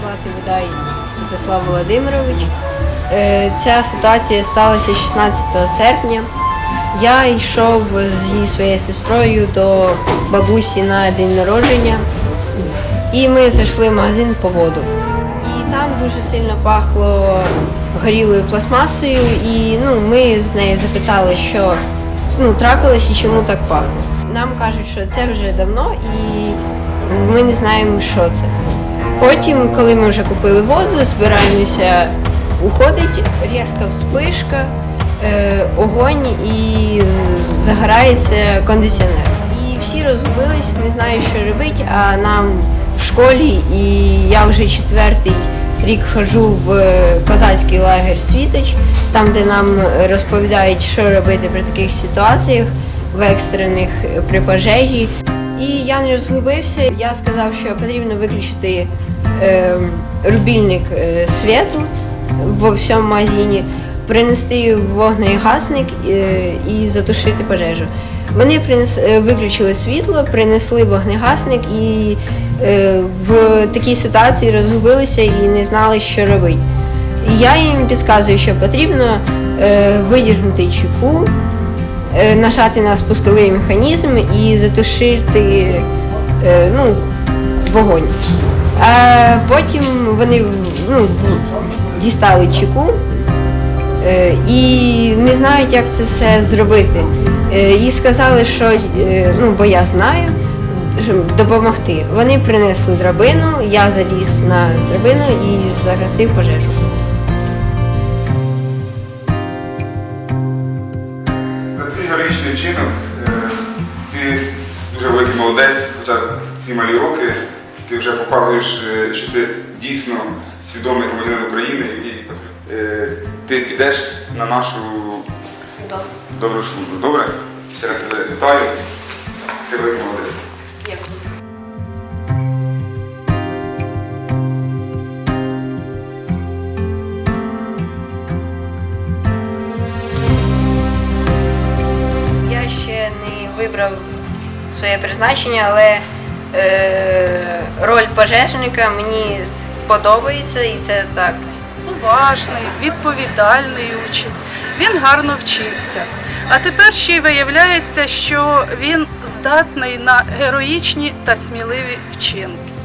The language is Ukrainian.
звати Водай Святослав Володимирович. Е, Ця ситуація сталася 16 серпня. Я йшов зі своєю сестрою до бабусі на день народження, і ми зайшли в магазин по воду. І там дуже сильно пахло горілою пластмасою, і ну, ми з нею запитали, що ну, трапилось і чому так пахне. Нам кажуть, що це вже давно і ми не знаємо, що це. Потім, коли ми вже купили воду, збираємося уходить різка вспишка, е, огонь і загорається кондиціонер. І всі розгубились, не знають, що робити, а нам в школі, і я вже четвертий рік ходжу в е, козацький лагерь Світоч, там, де нам розповідають, що робити при таких ситуаціях, в екстрених е, при пожежі. І я не розгубився. Я сказав, що потрібно виключити е, рубільник е, світу во всьому магазині, принести вогнегасник е, і затушити пожежу. Вони принес, е, виключили світло, принесли вогнегасник і е, в такій ситуації розгубилися і не знали, що робити. Я їм підказую, що потрібно е, видіргнути чеку, нажати на спусковий механізм і затушити е, ну, вогонь. А потім вони ну, дістали чеку е, і не знають, як це все зробити. Е, І сказали, що е, ну, бо я знаю, допомогти. Вони принесли драбину, я заліз на драбину і загасив пожежу. Героїчний вчинок е, ти дуже великий молодець, хоча ці малі роки ти вже показуєш, е, що ти дійсно свідомий громадянин України, який е, ти підеш на нашу добру службу. Добре? Ще раз тебе вітаю. Ти великий молодець. Я вибрав своє призначення, але е, роль пожежника мені подобається і це так. уважний, відповідальний учень. Він гарно вчиться. А тепер ще й виявляється, що він здатний на героїчні та сміливі вчинки.